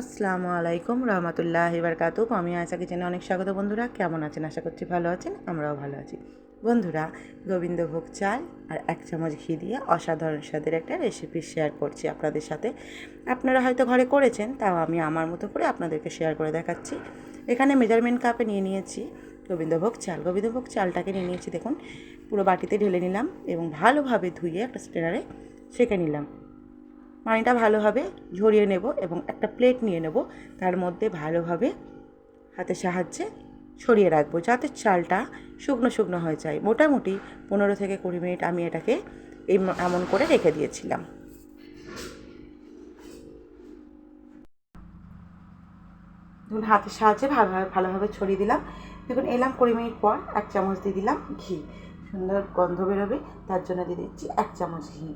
আসসালামু আলাইকুম রহমতুল্লাহ বারকাতু আমি আশা কিচেনে অনেক স্বাগত বন্ধুরা। কেমন আছেন? আশা করছি ভালো আছেন, আমরাও ভালো আছি। বন্ধুরা, গোবিন্দভোগ চাল আর এক চামচ ঘি দিয়ে অসাধারণ স্বাদের একটা রেসিপি শেয়ার করছি আপনাদের সাথে। আপনারা হয়তো ঘরে করেছেন, তাও আমি আমার মতো করে আপনাদেরকে শেয়ার করে দেখাচ্ছি। এখানে মেজারমেন্ট কাপে নিয়ে নিয়েছি গোবিন্দভোগ চাল। গোবিন্দভোগ চালটাকে নিয়ে নিয়েছি, দেখুন, পুরো বাটিতে ঢেলে নিলাম এবং ভালোভাবে ধুয়ে একটা স্টেনারে সেঁকে নিলাম। পানিটা ভালোভাবে ঝরিয়ে নেব এবং একটা প্লেট নিয়ে নেব। তার মধ্যে ভালোভাবে হাতের সাহায্যে ছড়িয়ে রাখব যাতে চালটা শুকনো শুকনো হয়ে যায়। মোটামুটি পনেরো থেকে কুড়ি মিনিট আমি এটাকে এই এমন করে রেখে দিয়েছিলাম। দেখুন হাতের সাহায্যে ভালোভাবে ভালোভাবে ছড়িয়ে দিলাম। দেখুন এলাম কুড়ি মিনিট পর এক চামচ দিয়ে দিলাম ঘি। সুন্দর গন্ধ বেরোবে, তার জন্য দিয়ে দিচ্ছি এক চামচ ঘি।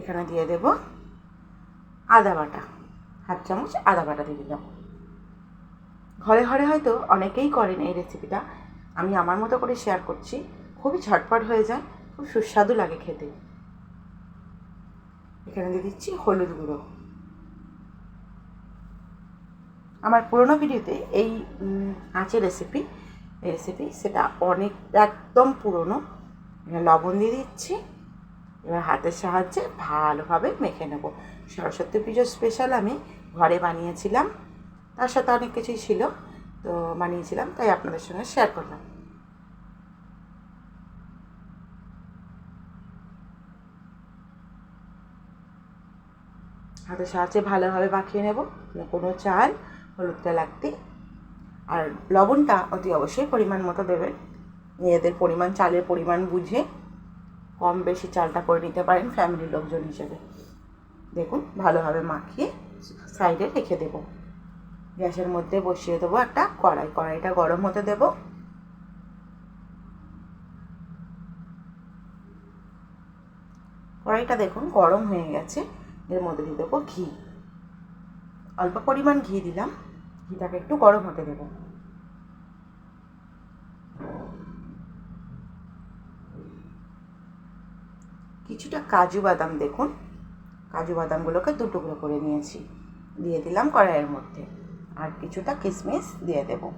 এখানে দিয়ে দেবো আদা বাটা, হাফ চামচ আদা বাটা দিয়ে দিলাম। ঘরে ঘরে হয়তো অনেকেই করেন এই রেসিপিটা। আমি আমার মতো করে শেয়ার করছি। খুবই ঝটপট হয়ে যায়, খুব সুস্বাদু লাগে খেতে। এখানে দিয়ে দিচ্ছি হলুদ গুঁড়ো। আমার পুরোনো ভিডিওতে এই আছে রেসিপি রেসিপি সেটা অনেক, একদম পুরনো। লবণ দিয়ে দিচ্ছি। এবার হাতের সাহায্যে ভালোভাবে মেখে নেব। সরস্বতী পুজোর স্পেশাল আমি ঘরে বানিয়েছিলাম, তার সাথে অনেক কিছুই ছিল, তো বানিয়েছিলাম, তাই আপনাদের সঙ্গে শেয়ার করলাম। হাতের সাহায্যে ভালোভাবে মাখিয়ে নেব, কোনো চাল হলুদটা লাগতে আর লবণটা অতি অবশ্যই পরিমাণ মতো দেবেন। মেয়েদের পরিমাণ, চালের পরিমাণ বুঝে কম বেশি চালটা করে নিতে পারেন ফ্যামিলির লোকজন হিসেবে। দেখুন, ভালোভাবে মাখিয়ে সাইডে রেখে দেব। গ্যাসের মধ্যে বসিয়ে দেবো একটা কড়াই। কড়াইটা গরম হতে দেব। কড়াইটা দেখুন গরম হয়ে গেছে। এর মধ্যে দিয়ে দেবো ঘি। অল্প পরিমাণ ঘি দিলাম। ঘিটাকে একটু গরম হতে দেবো। কিছুটা কাজু বাদাম দেখুন। কাজু বাদামগুলোকে দু টুকরো করে নিয়েছি। দিয়ে দিলাম কড়াইয়ের মধ্যে। আর কিছুটা কিশমিশ দিয়ে দেব।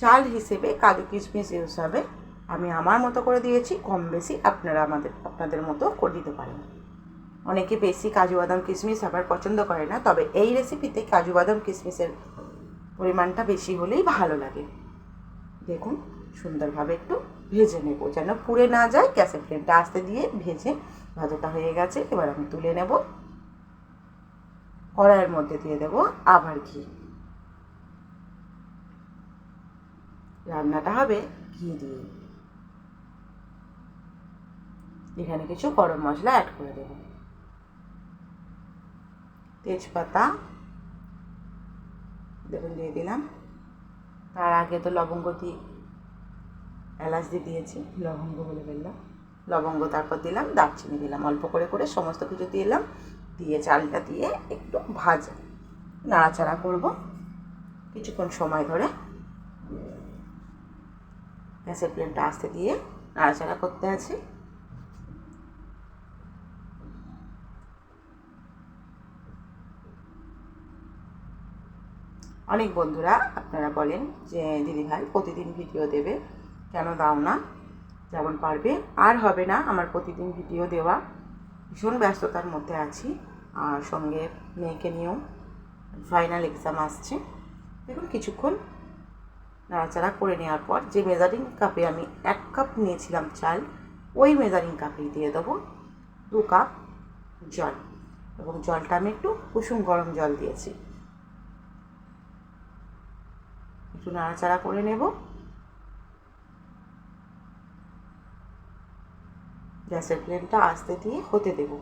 চাল হিসেবে কাজু কিশমিশ ইউজ হবে। আমি আমার মতো করে দিয়েছি, কম বেশি আপনারা আমাদের, আপনাদের মতো করে দিতে পারেন। অনেকে বেশি কাজু বাদাম কিশমিশ আবার পছন্দ করে না, তবে এই রেসিপিতে কাজু বাদাম কিশমিশের পরিমাণটা বেশি হলেই ভালো লাগে। দেখুন, সুন্দরভাবে একটু ভেজে নেব, যেন পুড়ে না যায়। গ্যাসের ফ্লেমটা আস্তে দিয়ে ভেজে ভাজাটা হয়ে গেছে। এবার আমি তুলে নেব। কড়াইয়ের মধ্যে দিয়ে দেব আবার ঘি। রান্নাটা হবে ঘি দিয়ে। এখানে কিছু গরম মশলা অ্যাড করে দেব। তেজপাতা, দেখুন, দিয়ে দিলাম। তার আগে তো লবঙ্গ দিয়ে এলাচ দিয়ে দিয়েছি, লবঙ্গ বলে ফেললাম। লবঙ্গ তারপর দিলাম, দারচিনি দিলাম, অল্প করে করে সমস্ত কিছু দিলাম, দিয়ে চালটা দিয়ে একটু ভাজা, নাড়াচাড়া করব কিছুক্ষণ সময় ধরে। গ্যাসের ফ্লেমটা আস্তে দিয়ে নাড়াচাড়া করতে আছি। অনেক বন্ধুরা আপনারা বলেন যে, দিদিভাই প্রতিদিন ভিডিও দেবে। দাও না? যেমন পারবে। আর হবে না, আমার প্রতিদিন ভিডিও দেওয়া। ভীষণ ব্যস্ততার মধ্যে আছি। আর সঙ্গে মেয়েকে নিয়েও ফাইনাল এক্সাম আসছে। দেখুন কিছুক্ষণ নাড়াচাড়া করে নেওয়ার পর যে মেজারিং কাপে আমি এক কাপ নিয়েছিলাম চাল, ওই মেজারিং কাপেই দিয়ে দেবো। দু কাপ জল। এবং জলটা আমি একটু কুসুম গরম জল দিয়েছি। একটু নাড়াচাড়া করে নেব। গ্যাসের ফ্লেমটা আস্তে দিয়ে হতে দেব।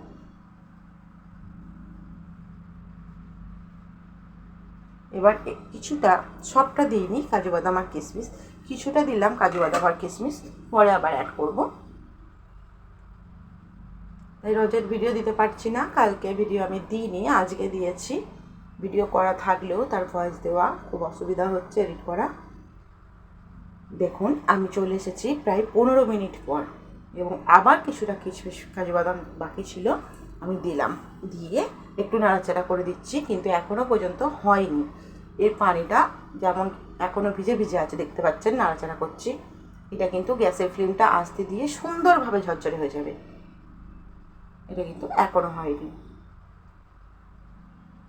এবার কিছুটা, সবটা দিইনি কাজু বাদাম আর কিশমিশ কিছুটা দিলাম কাজু বাদাম আর কিশমিশ পরে আবার অ্যাড করব। তাই রোজের ভিডিও দিতে পারছি না, কালকে ভিডিও আমি দিইনি, আজকে দিয়েছি। ভিডিও করা থাকলেও তার ভয়েস দেওয়া খুব অসুবিধা হচ্ছে এডিট করা। দেখুন, আমি চলে এসেছি প্রায় পনেরো মিনিট পর। এবং আবার কিছুটা কিশমিশ কাজু বাদাম বাকি ছিল, আমি দিলাম। দিয়ে একটু নাড়াচাড়া করে দিচ্ছি, কিন্তু এখনও পর্যন্ত হয়নি। এর পানিটা যেমন এখনও ভিজে ভিজে আছে, দেখতে পাচ্ছেন, নাড়াচাড়া করছি। এটা কিন্তু গ্যাসের ফ্লেমটা আস্তে দিয়ে সুন্দরভাবে ঝরঝরে হয়ে যাবে। এটা কিন্তু এখনও হয়নি।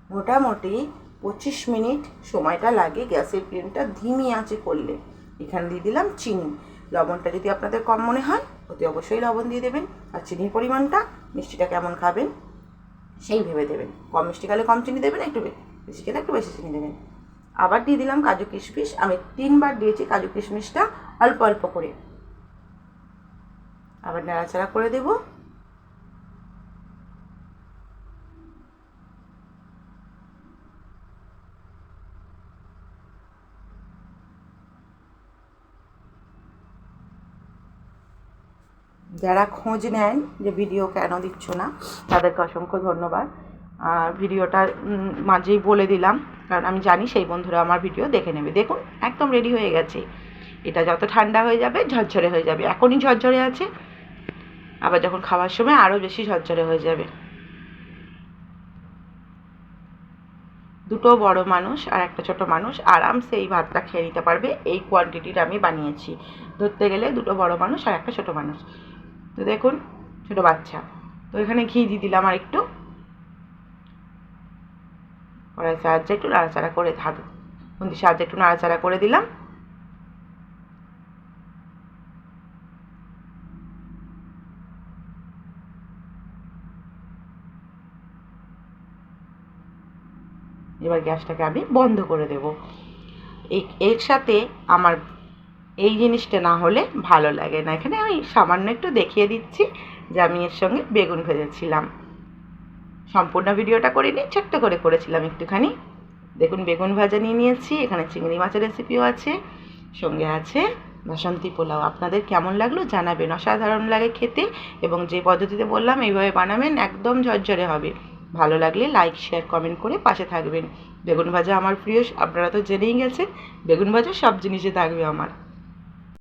মোটামুটি পঁচিশ মিনিট সময়টা লাগে গ্যাসের ফ্লেমটা ধিমি আঁচে করলে। এখানে দিয়ে দিলাম চিনি। লবণটা যদি আপনাদের কম মনে হয় অতি অবশ্যই লবণ দিয়ে দেবেন আর চিনির পরিমাণটা মিষ্টিটা কেমন খাবেন সেই ভেবে দেবেন। কম মিষ্টি খেলে কম চিনি দেবেন, একটু বেশি খেলে একটু বেশি চিনি দেবেন। আবার দিয়ে দিলাম কাজু কিশমিশ। আমি তিনবার দিয়েছি কাজু কিশমিশটা অল্প অল্প করে। আবার নাড়াচাড়া করে দেবো। যারা খোঁজ নেন যে ভিডিও কেন দিচ্ছ না, তাদেরকে অসংখ্য ধন্যবাদ। আর ভিডিওটা মাঝেই বলে দিলাম, কারণ আমি জানি সেই বন্ধুরা আমার ভিডিও দেখে নেবে। দেখুন, একদম রেডি হয়ে গেছে। এটা যত ঠান্ডা হয়ে যাবে, ঝরঝরে হয়ে যাবে। এখনই ঝরঝরে আছে। আবার যখন খাওয়ার সময় আরও বেশি ঝরঝরে হয়ে যাবে। দুটো বড় মানুষ আর একটা ছোট মানুষ আরামসে এই ভাতটা খেয়ে নিতে পারবে। এই কোয়ান্টিটিটা আমি বানিয়েছি। ধরতে গেলে দুটো বড় মানুষ আর একটা ছোট মানুষ। তো দেখুন, ছোট বাচ্চা। তো এখানে ঘি দিয়ে দিলাম আর একটু কড়াই সাহায্যে একটু নাড়াচাড়া করে হাত খুন্তির সাহায্যে একটু নাড়াচাড়া করে দিলাম। এবার গ্যাসটাকে আমি বন্ধ করে দেব। এর সাথে আমার এই জিনিসটা না হলে ভালো লাগে না। এখানে আমি সামান্য একটু দেখিয়ে দিচ্ছি যে আমি এর সঙ্গে বেগুন ভেজেছিলাম। সম্পূর্ণ ভিডিওটা করে করিনি ছোট্ট করে করেছিলাম একটুখানি। দেখুন, বেগুন ভাজা নিয়ে নিয়েছি, এখানে চিংড়ি মাছের রেসিপিও আছে, সঙ্গে আছে বাসন্তী পোলাও। আপনাদের কেমন লাগল জানাবেন, অসাধারণ লাগে খেতে এবং যে পদ্ধতিতে বললাম এইভাবে বানাবেন একদম ঝরঝরে হবে। ভালো লাগলে লাইক শেয়ার কমেন্ট করে পাশে থাকবেন। বেগুন ভাজা আমার প্রিয়, আপনারা তো জেনেই গেছেন, বেগুন ভাজা সব জিনিসে থাকবে আমার।